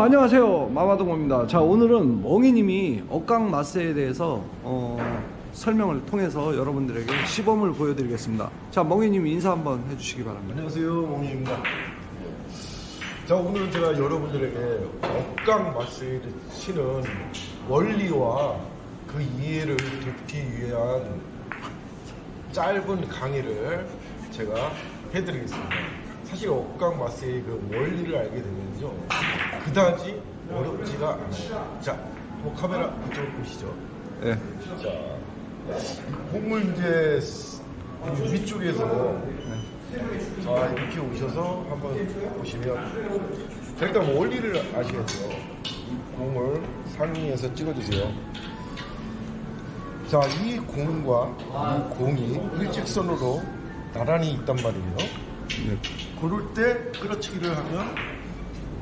자 안녕하세요 마마동호입니다 자 오늘은 멍이님이 억강 마스에 대해서 어, 설명을 통해서 여러분들에게 시범을 보여드리겠습니다 자 멍이님 인사 한번 해주시기 바랍니다 안녕하세요, 몽입니다. 자, 오늘 제가 여러분들에게 억강 마스를 치는 원리와 그 이해를 돕기 위한 짧은 강의를 제가 해드리겠습니다. 사실 억강 마스의 그 원리를 알게 되면요, 그다지 어렵지가 않아요. 자, 뭐 카메라 이쪽 보시죠. 네. 자, 공을 이제 이 위쪽에서 자 이렇게 오셔서 한번 보시면 자, 일단 뭐 원리를 아시겠죠? 이 공을 상위에서 찍어주세요. 자, 이 공과 이 공이 일직선으로 나란히 있단 말이에요. 네. 그럴 때 끌어치기를 하면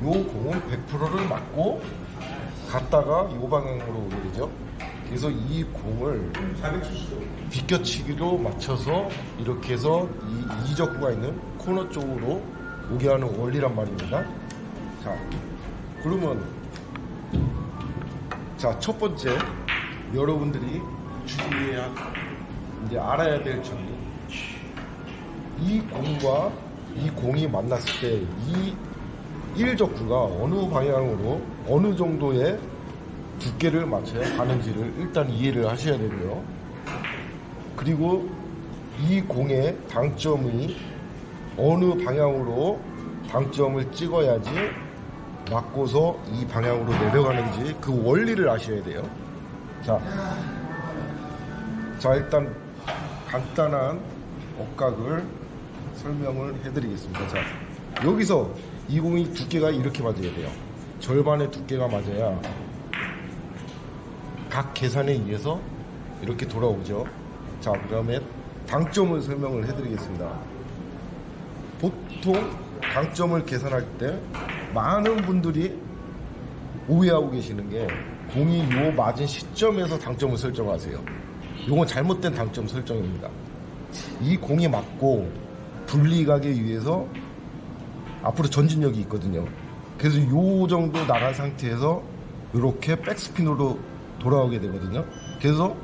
요 공은 100%를 맞고 갔다가 요 방향으로 오게 되죠. 그래서 이 공을 비껴치기로 맞춰서 이렇게 해서 이 이적구가 있는 코너 쪽으로 오게 하는 원리란 말입니다. 자, 그러면 자, 첫 번째 여러분들이 주의해야 이제 알아야 될 점이 이 공과 이 공이 만났을 때 이 일적구가 어느 방향으로 어느 정도의 두께를 맞춰야 가는지를 일단 이해를 하셔야 되고요. 그리고 이 공의 당점이 어느 방향으로 당점을 찍어야지 맞고서 이 방향으로 내려가는지 그 원리를 아셔야 돼요. 자, 자 일단 간단한 억각을 설명을 해드리겠습니다. 자, 여기서 이 공이 두께가 이렇게 맞아야 돼요. 절반의 두께가 맞아야 각 계산에 의해서 이렇게 돌아오죠. 자, 그 다음에 당점을 설명을 해드리겠습니다. 보통 당점을 계산할 때 많은 분들이 오해하고 계시는 게 공이 요 맞은 시점에서 당점을 설정하세요. 요건 잘못된 당점 설정입니다. 이 공이 맞고 분리가기 위해서 앞으로 전진력이 있거든요. 그래서 요 정도 나간 상태에서 이렇게 백스핀으로 돌아오게 되거든요. 그래서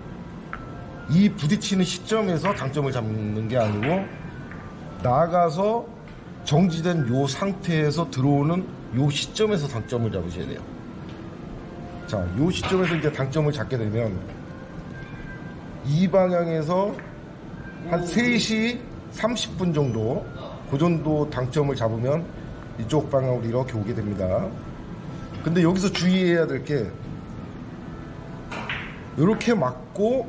이 부딪히는 시점에서 당점을 잡는 게 아니고 나가서 정지된 요 상태에서 들어오는 요 시점에서 당점을 잡으셔야 돼요. 자, 요 시점에서 이제 당점을 잡게 되면 이 방향에서 한 3시 30분 정도 그 정도 당점을 잡으면 이쪽 방향으로 이렇게 오게 됩니다. 근데 여기서 주의해야 될 게 이렇게 맞고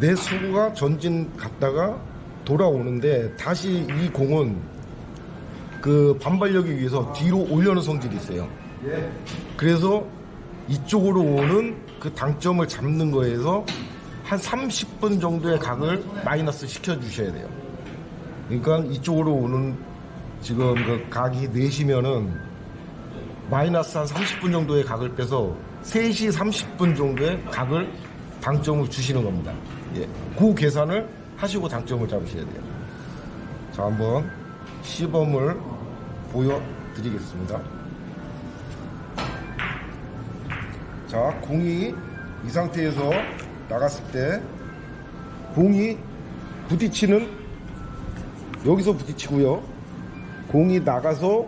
내 수구가 전진 갔다가 돌아오는데 다시 이 공은 그 반발력에 의해서 뒤로 올려는 성질이 있어요. 그래서 이쪽으로 오는 그 당점을 잡는 거에서 한 30분 정도의 각을 마이너스 시켜 주셔야 돼요. 그러니까 이쪽으로 오는 지금 그 각이 내시면은 마이너스 한 30분 정도의 각을 빼서 3시 30분 정도의 각을 당점을 주시는 겁니다. 예. 그 계산을 하시고 당점을 잡으셔야 돼요. 자, 한번 시범을 보여드리겠습니다. 자, 공이 이 상태에서 나갔을 때 공이 부딪히는 여기서 부딪히고요. 공이 나가서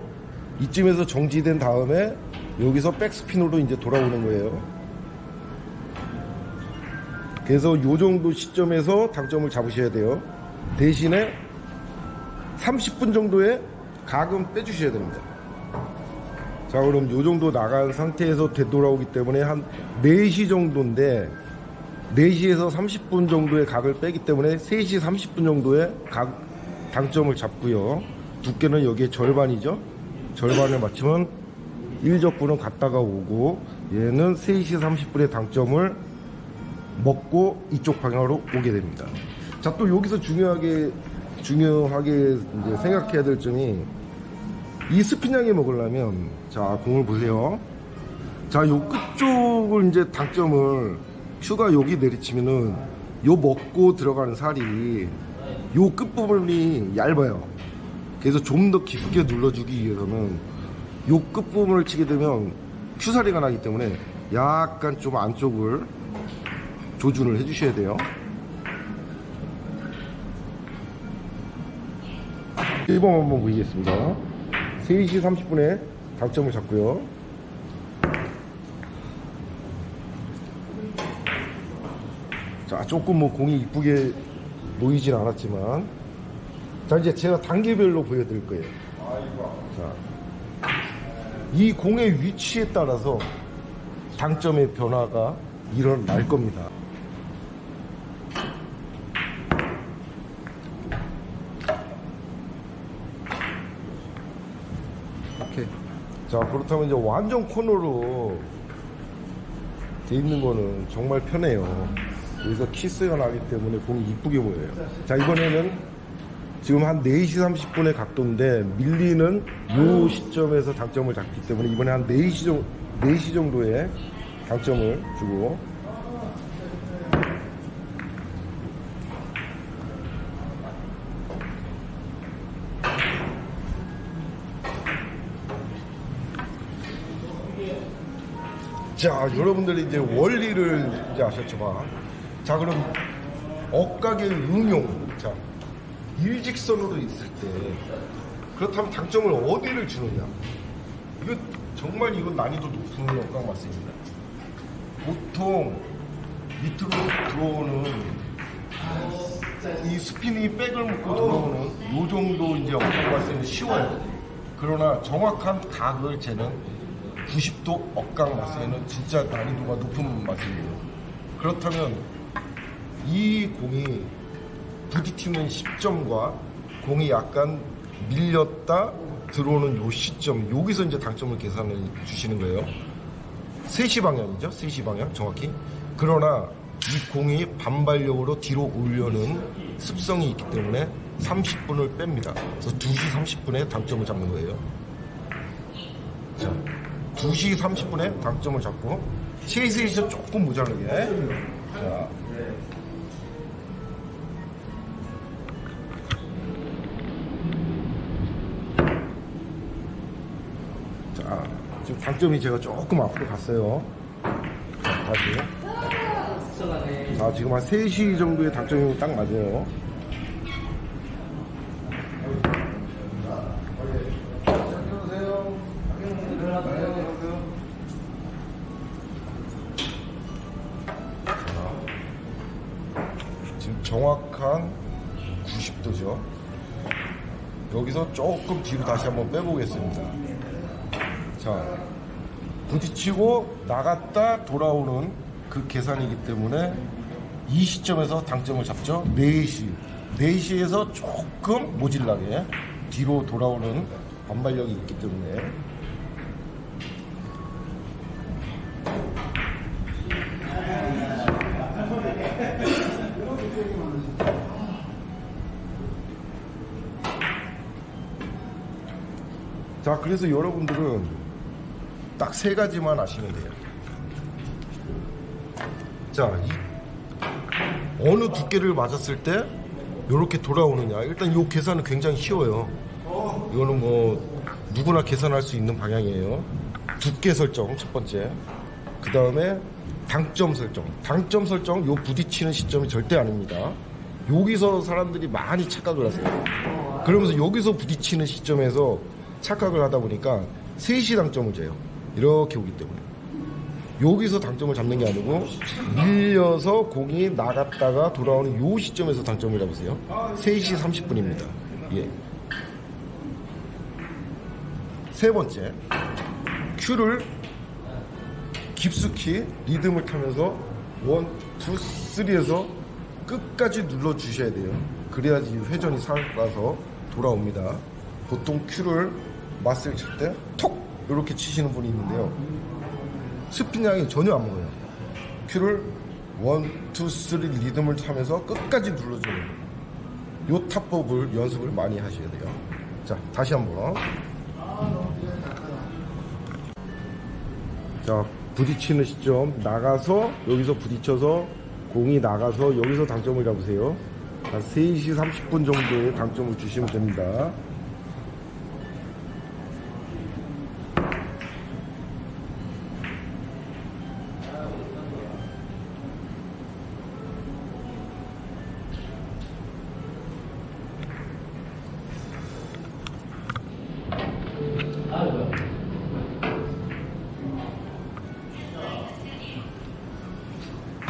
이쯤에서 정지된 다음에 여기서 백스핀으로 이제 돌아오는 거예요. 그래서 요 정도 시점에서 당점을 잡으셔야 돼요. 대신에 30분 정도의 각은 빼주셔야 됩니다. 자, 그럼 요 정도 나간 상태에서 되돌아오기 때문에 한 4시 정도인데 4시에서 30분 정도의 각을 빼기 때문에 3시 30분 정도의 각 당점을 잡고요. 두께는 여기에 절반이죠. 절반을 맞추면 1적분은 갔다가 오고 얘는 3시 30분의 당점을 먹고 이쪽 방향으로 오게 됩니다. 자, 또 여기서 중요하게 중요하게 생각해야 될 점이 이 스피냥이 먹으려면 자 공을 보세요. 자 요 끝쪽을 이제 당점을 큐가 여기 내리치면은 요 먹고 들어가는 살이 요 끝부분이 얇아요. 그래서 좀 더 깊게 눌러주기 위해서는 요 끝부분을 치게 되면 큐사리가 나기 때문에 약간 좀 안쪽을 조준을 해주셔야 돼요. 1번 한번 보이겠습니다. 3시 30분에 당점을 잡고요. 자, 조금 뭐 공이 이쁘게 보이진 않았지만, 자, 이제 제가 단계별로 보여드릴 거예요. 자, 이 공의 위치에 따라서 당점의 변화가 일어날 겁니다. 오케이. 자, 그렇다면 이제 완전 코너로 돼 있는 거는 정말 편해요. 여기서 키스가 나기 때문에 공이 이쁘게 보여요. 자, 이번에는 지금 한 4시 30분의 각도인데 밀리는 요 시점에서 당점을 잡기 때문에 이번에 한 4시, 정, 4시 정도의 당점을 주고 자, 여러분들이 이제 원리를 이제 아셨죠, 봐. 자, 그럼 억각의 응용. 자, 일직선으로 있을 때 그렇다면 당점을 어디를 주느냐? 이거 정말 이건 난이도 높은 억각 맞습니다. 보통 밑으로 들어오는 이 스피니 백을 묶고 들어오는 요 정도 이제 억각 맞으면 쉬워요. 그러나 정확한 각을 재는 90도 억각 마스에는 진짜 난이도가 높은 마스예요. 그렇다면 이 공이 부딪히는 시점과 공이 약간 밀렸다 들어오는 요 시점, 여기서 이제 당점을 계산해 주시는 거예요. 3시 방향이죠. 3시 방향 정확히. 그러나 이 공이 반발력으로 뒤로 오려는 습성이 있기 때문에 30분을 뺍니다. 그래서 2시 30분에 당점을 잡는 거예요. 자, 2시 30분에 당점을 잡고 3시에서 조금 모자르게 자, 지금 당점이 제가 조금 앞으로 갔어요. 자, 다시. 자, 지금 한 3시 정도의 당점이 딱 맞아요. 지금 정확한 90도죠. 여기서 조금 뒤로 다시 한번 빼보겠습니다. 자, 부딪히고 나갔다 돌아오는 그 계산이기 때문에 이 시점에서 당점을 잡죠. 4시. 4시에서 조금 모질라게 뒤로 돌아오는 반발력이 있기 때문에 자, 그래서 여러분들은 딱 세 가지만 아시면 돼요. 자, 이 어느 두께를 맞았을 때 이렇게 돌아오느냐. 일단 이 계산은 굉장히 쉬워요. 이거는 뭐 누구나 계산할 수 있는 방향이에요. 두께 설정 첫 번째. 그 다음에 당점 설정. 당점 설정 요 부딪히는 시점이 절대 아닙니다. 여기서 사람들이 많이 착각을 하세요. 그러면서 여기서 부딪히는 시점에서 착각을 하다 보니까 3시 당점을 재요. 이렇게 오기 때문에. 여기서 당점을 잡는 게 아니고 밀려서 공이 나갔다가 돌아오는 요 시점에서 당점을 잡으세요. 3시 30분입니다. 예. 세 번째, 큐를 깊숙이 리듬을 타면서 원, 투, 쓰리에서 끝까지 눌러 주셔야 돼요. 그래야지 회전이 살아서 돌아옵니다. 보통 큐를 맞을 칠 때 톡 이렇게 치시는 분이 있는데요. 스핀 양이 전혀 안 먹어요. 큐를 원, 투, 쓰리 리듬을 타면서 끝까지 눌러주는 요 타법을 연습을 많이 하셔야 돼요. 자, 다시 한번. 자, 부딪히는 시점 나가서 여기서 부딪혀서 공이 나가서 여기서 당점을 잡으세요. 한 3시 30분 정도의 당점을 주시면 됩니다.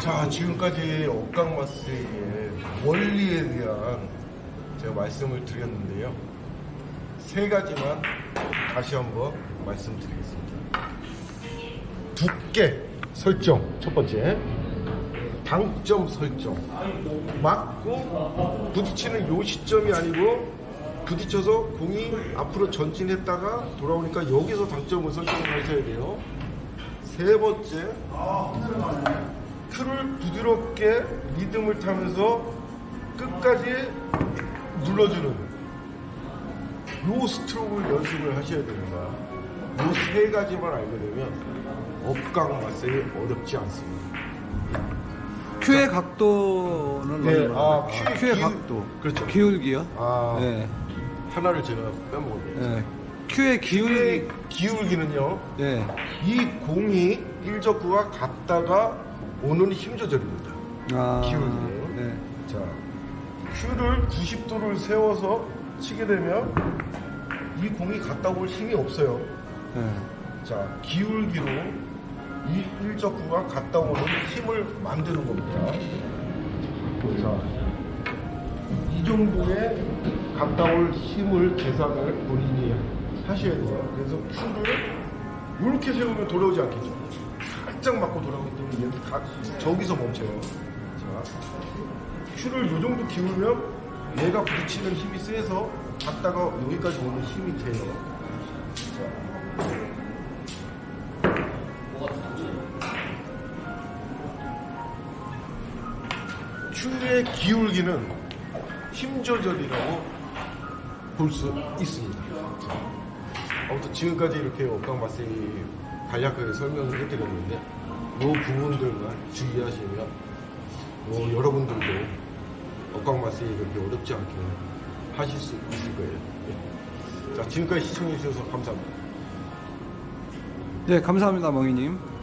자, 지금까지 억강 마스의 원리에 대한 제가 말씀을 드렸는데요. 세 가지만 다시 한번 말씀드리겠습니다. 두께 설정, 첫 번째. 당점 설정. 맞고 부딪히는 요 시점이 아니고 부딪혀서 공이 앞으로 전진했다가 돌아오니까 여기서 당점을 설정을 하셔야 돼요. 세 번째, 큐를 부드럽게 리듬을 타면서 끝까지 눌러주는 요 스트로크를 연습을 하셔야 됩니다. 요 세 가지만 알게 되면 업강 마세이 어렵지 않습니다. 큐의 각도는 네, 얼마나 아? 큐의 큐의 기울- 각도. 그렇죠. 기울기요? 아, 네. 하나를 제가 빼먹었네요. 네. 큐의 기울기. 큐의 기울기는요, 네. 이 공이 일적구가 갔다가 오는 힘 조절입니다. 아. 기울기네요. 네. 자, 큐를 90도를 세워서 치게 되면 이 공이 갔다 올 힘이 없어요. 네. 자, 기울기로 이 일적구가 갔다 오는 힘을 만드는 겁니다. 자, 이 정도의 갔다 올 힘을 계산을 본인이 하셔야 돼요. 그래서 큐를 이렇게 세우면 돌아오지 않겠죠. 살짝 맞고 돌아오기 때문에 얘는 다 저기서 멈춰요. 자, 큐를 이 정도 기울면 얘가 부딪히는 힘이 세서 갔다가 여기까지 오는 힘이 돼요. 자, 큐의 기울기는 힘 조절이라고 볼 수 있습니다. 아무튼 지금까지 이렇게 억강 마세이 간략하게 설명을 해드렸는데 이 부분들만 주의하시면 뭐 여러분들도 마세이 그렇게 어렵지 않게 하실 수 있을 거예요. 네. 자 지금까지 시청해 주셔서 감사합니다. 네, 감사합니다, 멍이님.